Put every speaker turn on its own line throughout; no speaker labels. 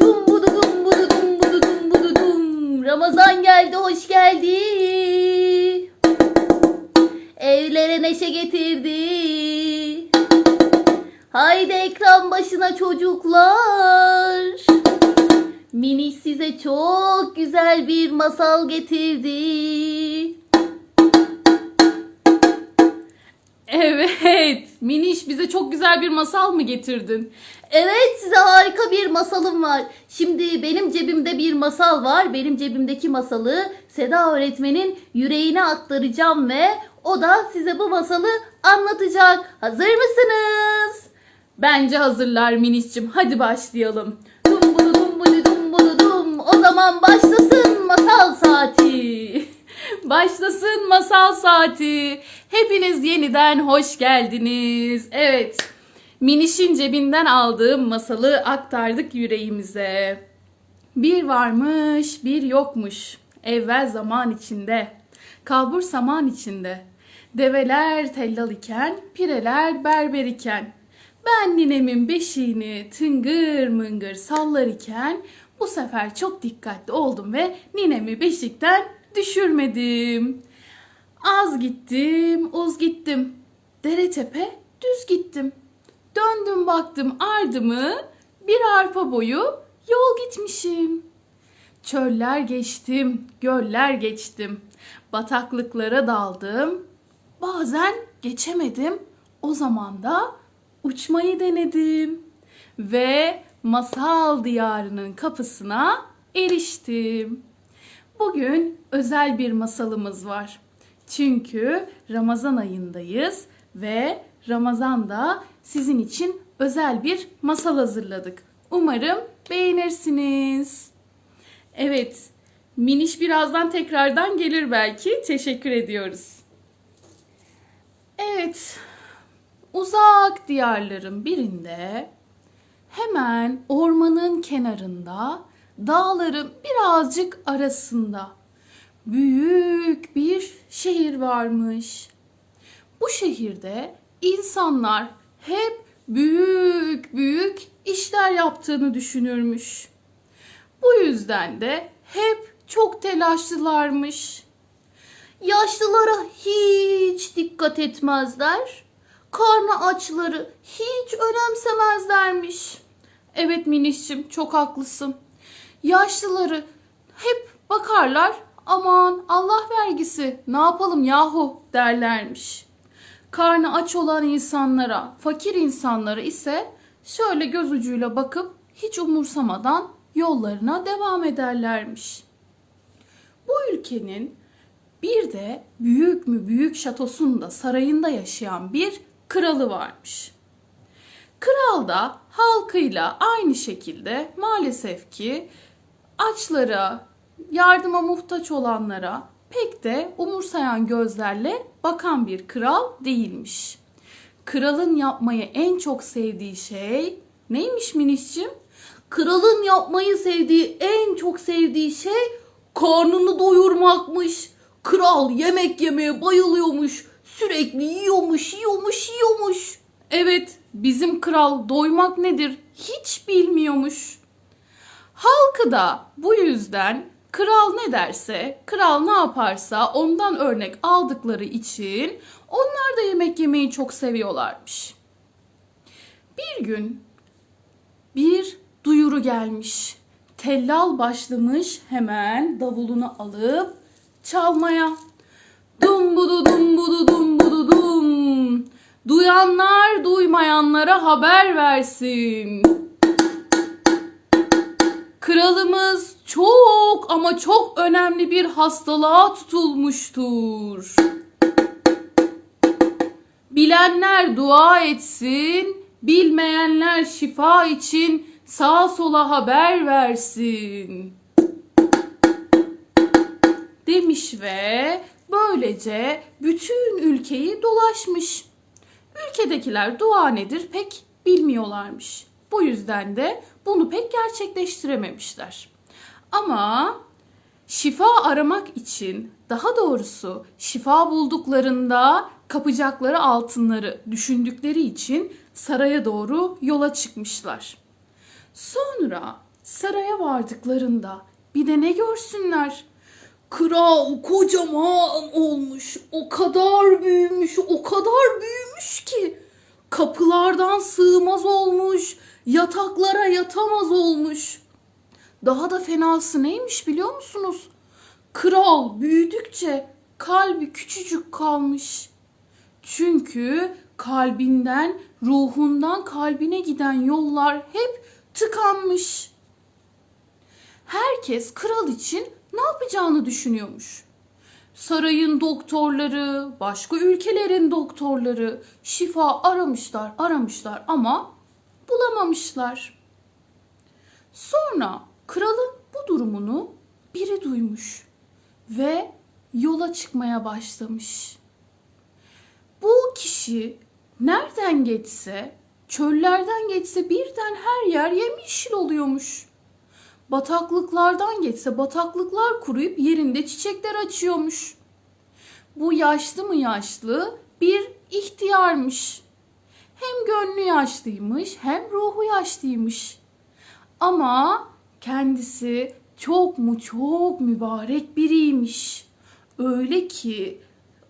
Dum budu dum budu dum budu dum budu dum. Ramazan geldi hoş geldi. Evlere neşe getirdi. Haydi ekran başına çocuklar. Mini size çok güzel bir masal getirdi.
Evet. Miniş bize çok güzel bir masal mı getirdin?
Evet size harika bir masalım var. Şimdi benim cebimde bir masal var. Benim cebimdeki masalı Seda öğretmenin yüreğine aktaracağım ve o da size bu masalı anlatacak. Hazır mısınız?
Bence hazırlar Miniş'cim. Hadi başlayalım.
Dum budu dum budu dum budu dum. O zaman başlasın masal saati.
Başlasın masal saati. Hepiniz yeniden hoş geldiniz. Evet. Miniş'in cebinden aldığım masalı aktardık yüreğimize. Bir varmış, bir yokmuş. Evvel zaman içinde. Kalbur saman içinde. Develer tellal iken, pireler berber iken. Ben ninemin beşiğini tıngır mıngır sallar iken bu sefer çok dikkatli oldum ve ninemi beşikten düşürmedim. Az gittim, uz gittim. Dere tepe düz gittim. Döndüm baktım ardımı bir arpa boyu yol gitmişim. Çöller geçtim, göller geçtim. Bataklıklara daldım. Bazen geçemedim. O zaman da uçmayı denedim. Ve masal diyarının kapısına eriştim. Bugün özel bir masalımız var. Çünkü Ramazan ayındayız ve Ramazan'da sizin için özel bir masal hazırladık. Umarım beğenirsiniz. Evet, Miniş birazdan tekrardan gelir belki. Teşekkür ediyoruz. Evet, uzak diyarların birinde hemen ormanın kenarında dağların birazcık arasında büyük bir şehir varmış. Bu şehirde insanlar hep büyük büyük işler yaptığını düşünürmüş. Bu yüzden de hep çok telaşlılarmış.
Yaşlılara hiç dikkat etmezler. Karnı açları hiç önemsemezlermiş.
Evet Miniş'cim çok haklısın. Yaşlıları hep bakarlar aman Allah vergisi ne yapalım yahu derlermiş. Karnı aç olan insanlara, fakir insanlara ise şöyle göz ucuyla bakıp hiç umursamadan yollarına devam ederlermiş. Bu ülkenin bir de büyük mü büyük şatosunda sarayında yaşayan bir kralı varmış. Kral da halkıyla aynı şekilde maalesef ki açlara, yardıma muhtaç olanlara pek de umursayan gözlerle bakan bir kral değilmiş. Kralın yapmayı en çok sevdiği şey neymiş Miniş'cim?
Kralın yapmayı sevdiği en çok sevdiği şey karnını doyurmakmış. Kral yemek yemeye bayılıyormuş. Sürekli yiyormuş, yiyormuş, yiyormuş.
Evet, bizim kral doymak nedir hiç bilmiyormuş. Halkı da bu yüzden kral ne derse, kral ne yaparsa ondan örnek aldıkları için onlar da yemek yemeyi çok seviyorlarmış. Bir gün bir duyuru gelmiş. Tellal başlamış hemen davulunu alıp çalmaya. Dum budu dum budu dum budu dum. Duyanlar duymayanlara haber versin. Kralımız çok ama çok önemli bir hastalığa tutulmuştur. Bilenler dua etsin, bilmeyenler şifa için sağa sola haber versin. Demiş ve böylece bütün ülkeyi dolaşmış. Ülkedekiler dua nedir pek bilmiyorlarmış. Bu yüzden de bunu pek gerçekleştirememişler. Ama şifa aramak için daha doğrusu şifa bulduklarında kapacakları altınları düşündükleri için saraya doğru yola çıkmışlar. Sonra saraya vardıklarında bir de ne görsünler? Kral kocaman olmuş. O kadar büyümüş, o kadar büyümüş ki kapılardan sığmaz olmuş, yataklara yatamaz olmuş. Daha da fenası neymiş biliyor musunuz? Kral büyüdükçe kalbi küçücük kalmış. Çünkü kalbinden, ruhundan kalbine giden yollar hep tıkanmış. Herkes kral için ne yapacağını düşünüyormuş. Sarayın doktorları, başka ülkelerin doktorları şifa aramışlar, aramışlar ama bulamamışlar. Sonra kralın bu durumunu biri duymuş ve yola çıkmaya başlamış. Bu kişi nereden geçse, çöllerden geçse birden her yer yemyeşil oluyormuş. Bataklıklardan geçse bataklıklar kuruyup yerinde çiçekler açıyormuş. Bu yaşlı mı yaşlı bir ihtiyarmış. Hem gönlü yaşlıymış hem ruhu yaşlıymış. Ama kendisi çok mu çok mübarek biriymiş. Öyle ki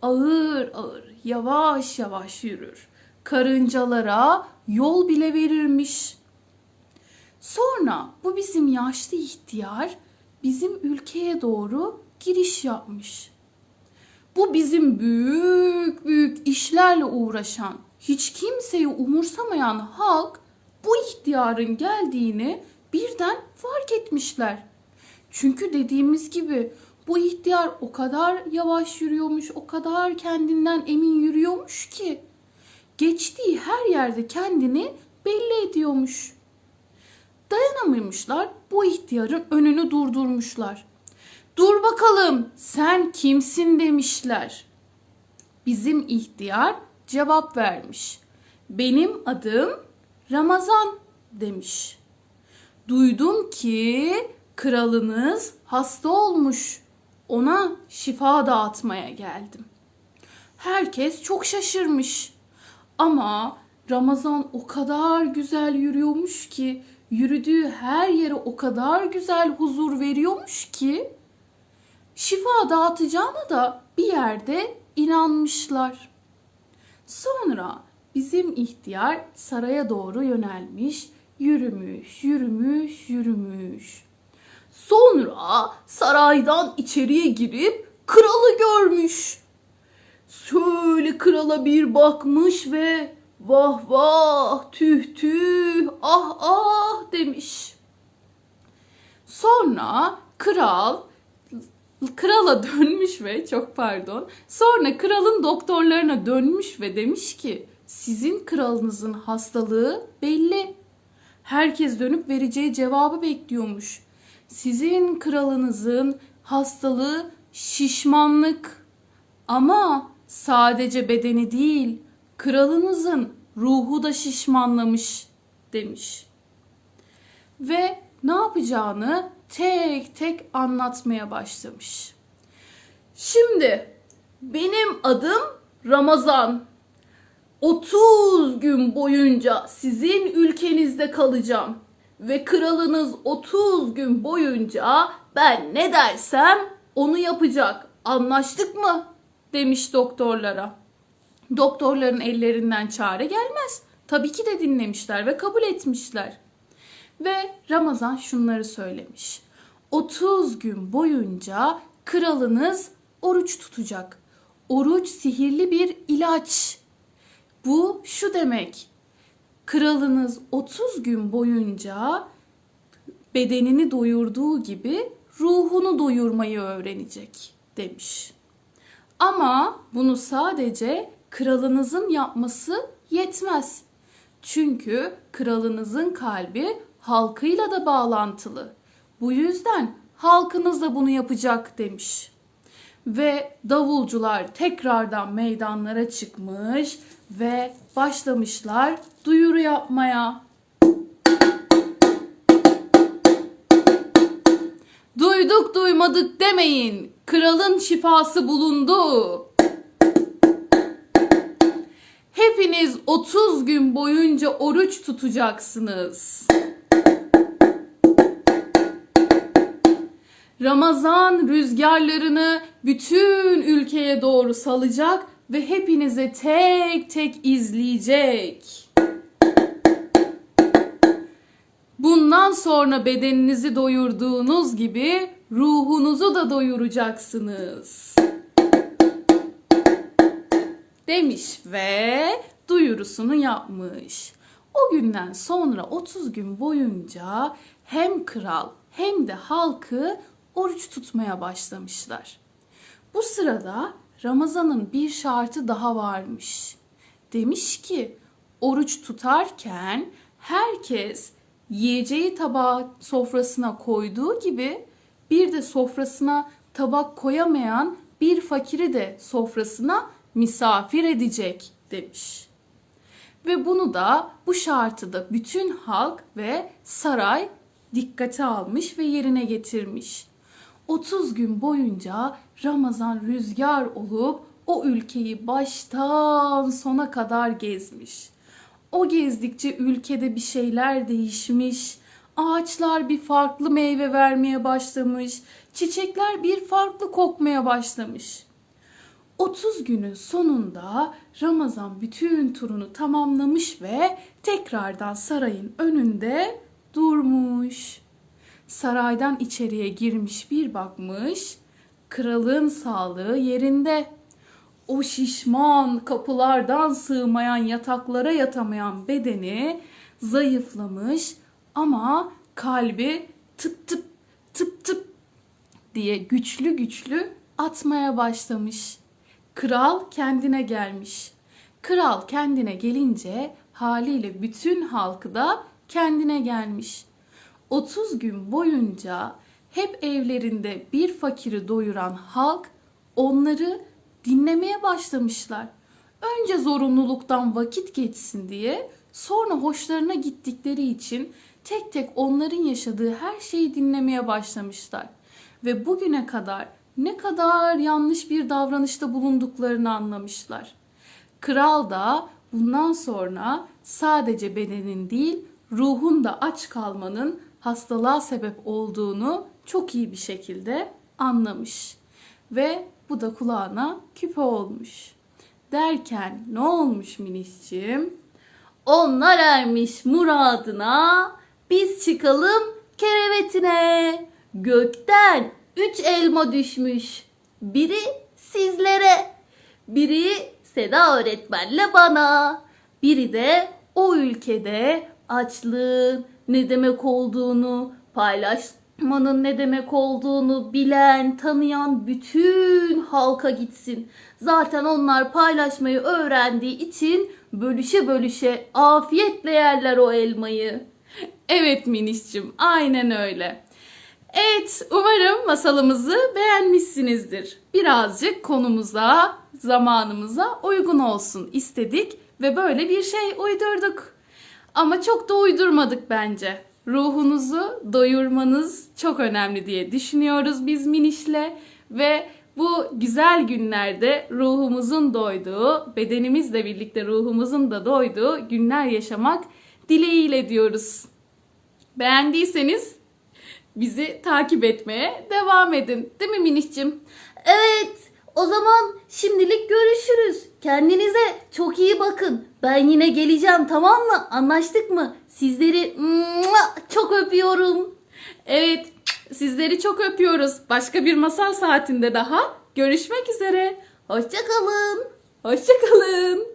ağır ağır yavaş yavaş yürür. Karıncalara yol bile verirmiş. Sonra bu bizim yaşlı ihtiyar bizim ülkeye doğru giriş yapmış. Bu bizim büyük büyük işlerle uğraşan, hiç kimseyi umursamayan halk bu ihtiyarın geldiğini birden fark etmişler. Çünkü dediğimiz gibi bu ihtiyar o kadar yavaş yürüyormuş, o kadar kendinden emin yürüyormuş ki geçtiği her yerde kendini belli ediyormuş. Dayanamamışlar, bu ihtiyarın önünü durdurmuşlar. Dur bakalım, sen kimsin demişler. Bizim ihtiyar cevap vermiş. Benim adım Ramazan demiş. Duydum ki kralınız hasta olmuş. Ona şifa dağıtmaya geldim. Herkes çok şaşırmış. Ama Ramazan o kadar güzel yürüyormuş ki, yürüdüğü her yere o kadar güzel huzur veriyormuş ki, şifa dağıtacağına da bir yerde inanmışlar. Sonra bizim ihtiyar saraya doğru yönelmiş, yürümüş, yürümüş, yürümüş. Sonra saraydan içeriye girip kralı görmüş. Şöyle krala bir bakmış ve vah vah tüh tüh ah ah demiş. Sonra kral krala dönmüş ve çok pardon. Sonra kralın doktorlarına dönmüş ve demiş ki sizin kralınızın hastalığı belli. Herkes dönüp vereceği cevabı bekliyormuş. Sizin kralınızın hastalığı şişmanlık. Ama sadece bedeni değil, kralınızın ruhu da şişmanlamış demiş. Ve ne yapacağını tek tek anlatmaya başlamış. Şimdi benim adım Ramazan. 30 gün boyunca sizin ülkenizde kalacağım ve kralınız 30 gün boyunca ben ne dersem onu yapacak. Anlaştık mı? demiş doktorlara. Doktorların ellerinden çare gelmez. Tabii ki de dinlemişler ve kabul etmişler. Ve Ramazan şunları söylemiş. 30 gün boyunca kralınız oruç tutacak. Oruç sihirli bir ilaç. Bu şu demek. Kralınız 30 gün boyunca bedenini doyurduğu gibi ruhunu doyurmayı öğrenecek demiş. Ama bunu sadece kralınızın yapması yetmez. Çünkü kralınızın kalbi halkıyla da bağlantılı. Bu yüzden halkınız da bunu yapacak demiş. Ve davulcular tekrardan meydanlara çıkmış ve başlamışlar duyuru yapmaya. Duyduk duymadık demeyin. Kralın şifası bulundu. Hepiniz 30 gün boyunca oruç tutacaksınız. Ramazan rüzgarlarını bütün ülkeye doğru salacak ve hepinize tek tek izleyecek. Bundan sonra bedeninizi doyurduğunuz gibi ruhunuzu da doyuracaksınız. Demiş ve duyurusunu yapmış. O günden sonra 30 gün boyunca hem kral hem de halkı oruç tutmaya başlamışlar. Bu sırada Ramazan'ın bir şartı daha varmış. Demiş ki oruç tutarken herkes yiyeceği tabağı sofrasına koyduğu gibi bir de sofrasına tabak koyamayan bir fakiri de sofrasına misafir edecek demiş. Ve bunu da bu şartı da bütün halk ve saray dikkate almış ve yerine getirmiş. 30 gün boyunca Ramazan rüzgar olup o ülkeyi baştan sona kadar gezmiş. O gezdikçe ülkede bir şeyler değişmiş. Ağaçlar bir farklı meyve vermeye başlamış. Çiçekler bir farklı kokmaya başlamış. 30 günün sonunda Ramazan bütün turunu tamamlamış ve tekrardan sarayın önünde durmuş. Saraydan içeriye girmiş bir bakmış, kralın sağlığı yerinde. O şişman kapılardan sığmayan yataklara yatamayan bedeni zayıflamış ama kalbi tıp tıp tıp tıp diye güçlü güçlü atmaya başlamış. Kral kendine gelmiş. Kral kendine gelince haliyle bütün halkı da kendine gelmiş. 30 gün boyunca hep evlerinde bir fakiri doyuran halk onları dinlemeye başlamışlar. Önce zorunluluktan vakit geçsin diye, sonra hoşlarına gittikleri için tek tek onların yaşadığı her şeyi dinlemeye başlamışlar. Ve bugüne kadar ne kadar yanlış bir davranışta bulunduklarını anlamışlar. Kral da bundan sonra sadece bedenin değil, ruhun da aç kalmanın hastalığa sebep olduğunu çok iyi bir şekilde anlamış. Ve bu da kulağına küpe olmuş. Derken ne olmuş minişciğim?
Onlar ermiş muradına, biz çıkalım kerevetine. Gökten üç elma düşmüş. Biri sizlere, biri Seda öğretmenle bana, biri de o ülkede açlığın ne demek olduğunu, paylaşmanın ne demek olduğunu bilen, tanıyan bütün halka gitsin. Zaten onlar paylaşmayı öğrendiği için bölüşe bölüşe afiyetle yerler o elmayı.
Evet minişcim, aynen öyle. Evet, umarım masalımızı beğenmişsinizdir. Birazcık konumuza, zamanımıza uygun olsun istedik ve böyle bir şey uydurduk. Ama çok da uydurmadık bence. Ruhunuzu doyurmanız çok önemli diye düşünüyoruz biz minişle ve bu güzel günlerde ruhumuzun doyduğu, bedenimizle birlikte ruhumuzun da doyduğu günler yaşamak dileğiyle diyoruz. Beğendiyseniz bizi takip etmeye devam edin. Değil mi Miniş'cim?
Evet, o zaman şimdilik görüşürüz. Kendinize çok iyi bakın. Ben yine geleceğim tamam mı? Anlaştık mı? Sizleri çok öpüyorum.
Evet, sizleri çok öpüyoruz. Başka bir masal saatinde daha görüşmek üzere.
Hoşçakalın.
Hoşçakalın.